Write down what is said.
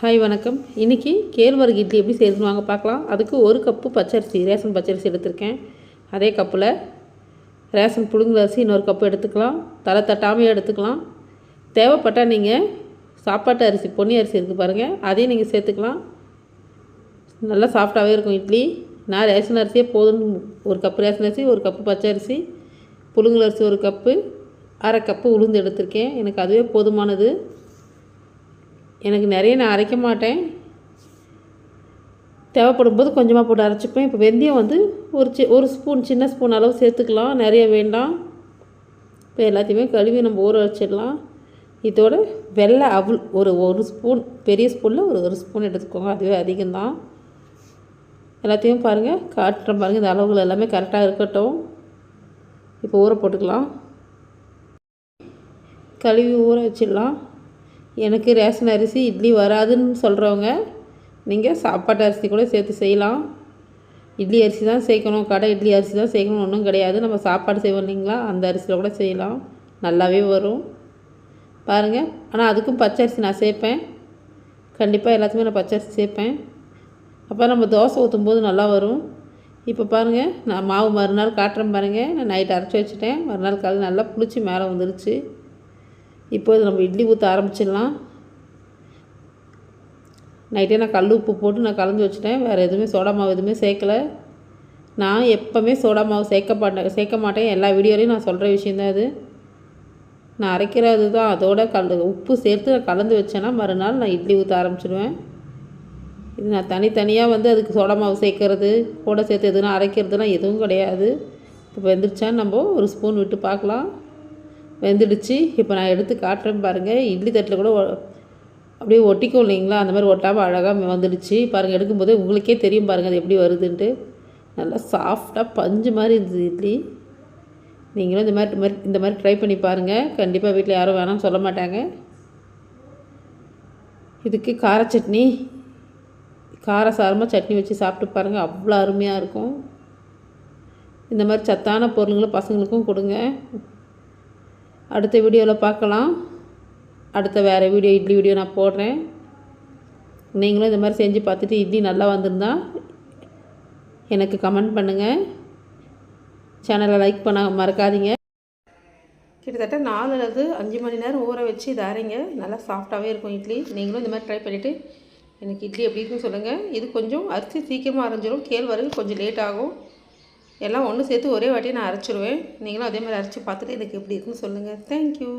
Hi வணக்கம். இன்றைக்கி கேழ்வரகு இட்லி எப்படி செய்யறதுன்னு வாங்க பார்க்கலாம். அதுக்கு ஒரு கப்பு பச்சரிசி ரேஷன் பச்சரிசி எடுத்திருக்கேன். அதே கப்பில் ரேஷன் புழுங்கல் அரிசி இன்னொரு கப்பு எடுத்துக்கலாம். தலை தட்டாமையே எடுத்துக்கலாம். தேவைப்பட்டால் நீங்கள் சாப்பாட்டு அரிசி பொன்னி அரிசி இருக்குது பாருங்கள் அதையும் நீங்கள் சேர்த்துக்கலாம். நல்லா சாஃப்டாகவே இருக்கும் இட்லி. நான் ரேஷன் அரிசியே போதும்னு ஒரு கப்பு ரேஷன் அரிசி ஒரு கப்பு பச்சை அரிசி அரிசி ஒரு கப்பு அரை கப்பு உளுந்து எடுத்திருக்கேன். எனக்கு அதுவே போதுமானது. எனக்கு நிறைய நான் அரைக்க மாட்டேன். தேவைப்படும் போது கொஞ்சமாக போட்டு அரைச்சிப்பேன். இப்போ வெந்தயம் வந்து ஒரு சி ஒரு ஸ்பூன் சின்ன ஸ்பூன் அளவு சேர்த்துக்கலாம். நிறைய வேண்டாம். இப்போ எல்லாத்தையுமே கழுவி நம்ம ஊற வச்சிடலாம். இதோட வெள்ளை அவள் ஒரு ஒரு ஸ்பூன் பெரிய ஸ்பூனில் ஒரு ஒரு ஸ்பூன் எடுத்துக்கோங்க. அதுவே அதிகம்தான். எல்லாத்தையும் பாருங்கள் காட்டுறேன் பாருங்கள் இந்த அளவுகள் எல்லாமே கரெக்டாக இருக்கட்டும். இப்போ ஊற போட்டுக்கலாம். கழுவி ஊற வச்சிடலாம். எனக்கு ரேஷன் அரிசி இட்லி வராதுன்னு சொல்கிறவங்க நீங்கள் சாப்பாட்டு அரிசி கூட சேர்த்து செய்யலாம். இட்லி அரிசி தான் சேர்க்கணும் கடை இட்லி அரிசி தான் சேர்க்கணும் ஒன்றும் கிடையாது. நம்ம சாப்பாடு செய்வோம் இல்லைங்களா? அந்த அரிசியில் கூட செய்யலாம். நல்லாவே வரும். பாருங்கள் ஆனால் அதுக்கும் பச்சை அரிசி நான் சேர்ப்பேன். கண்டிப்பாக எல்லாத்துக்குமே நான் பச்சை அரிசி சேர்ப்பேன். அப்போ நம்ம தோசை ஊற்றும் போது நல்லா வரும். இப்போ பாருங்கள் நான் மாவு மறுநாள் காட்டுறேன் பாருங்கள் நான் நைட் அரைச்சி வச்சுட்டேன். மறுநாள் காலையில் நல்லா புளிச்சு மேலே வந்துருச்சு. இப்போது நம்ம இட்லி ஊற்ற ஆரம்பிச்சிடலாம். நைட்டே நான் கல் உப்பு போட்டு நான் கலந்து வச்சுட்டேன். வேறு எதுவுமே சோடா மாவு எதுவுமே சேர்க்கலை. நான் எப்போவுமே சோடா மாவு சேர்க்க மாட்டேன் சேர்க்க மாட்டேன். எல்லா வீடியோலையும் நான் சொல்கிற விஷயந்தான் அது. நான் அரைக்கிறது தான். அதோட கல் உப்பு சேர்த்து நான் கலந்து வச்சேன்னா மறுநாள் நான் இட்லி ஊற்ற ஆரம்பிச்சிடுவேன். இது நான் தனித்தனியாக வந்து அதுக்கு சோடா மாவு சேர்க்கறது கூட சேர்த்து எதுனா அரைக்கிறதுலாம் எதுவும் கிடையாது. இப்போ வெந்துருச்சான்னு நம்ம ஒரு ஸ்பூன் விட்டு பார்க்கலாம். வெந்துடுச்சு. இப்போ நான் எடுத்து காட்டுறேன் பாருங்கள் இட்லி தட்டில் கூட அப்படியே ஒட்டிக்கும் இல்லைங்களா? அந்த மாதிரி ஒட்டாமல் அழகாக வந்துடுச்சு. பாருங்கள் எடுக்கும்போதே உங்களுக்கே தெரியும் பாருங்கள் அது எப்படி வருதுன்ட்டு. நல்லா சாஃப்டாக பஞ்சு மாதிரி இருந்தது இட்லி. நீங்களும் இந்த மாதிரி இந்த மாதிரி இந்த மாதிரி ட்ரை பண்ணி பாருங்கள் கண்டிப்பாக வீட்டில் யாரும் வேணாம்னு சொல்ல மாட்டாங்க. இதுக்கு கார சட்னி கார சாரமாக சட்னி வச்சு சாப்பிட்டு பாருங்கள் அவ்வளோ அருமையாக இருக்கும். இந்த மாதிரி சத்தான பொருளுங்களும் பசங்களுக்கும் கொடுங்க. அடுத்த வீடியோவில் பார்க்கலாம். அடுத்த வேறு வீடியோ இட்லி வீடியோ நான் போடுறேன். நீங்களும் இந்த மாதிரி செஞ்சு பார்த்துட்டு இட்லி நல்லா வந்திருந்தா எனக்கு கமெண்ட் பண்ணுங்கள் சேனலை லைக் பண்ண மறக்காதீங்க. கிட்டத்தட்ட நாலு அல்லது அஞ்சு மணி நேரம் ஊற வச்சு இதை அரைங்க. நல்லா சாஃப்டாகவே இருக்கும் இட்லி. நீங்களும் இந்த மாதிரி ட்ரை பண்ணிவிட்டு எனக்கு இட்லி எப்படி இருக்குன்னு சொல்லுங்கள் இது கொஞ்சம் அரிசி சீக்கிரமாக அரைஞ்சிடும் கேழ்வரகு கொஞ்சம் லேட் ஆகும். எல்லாம் ஒன்று சேர்த்து ஒரே வாட்டி நான் அரைச்சிருவேன். நீங்களும் அதே மாதிரி அரைச்சி பார்த்துட்டு எனக்கு எப்படி இருக்குன்னு சொல்லுங்கள் தேங்க்யூ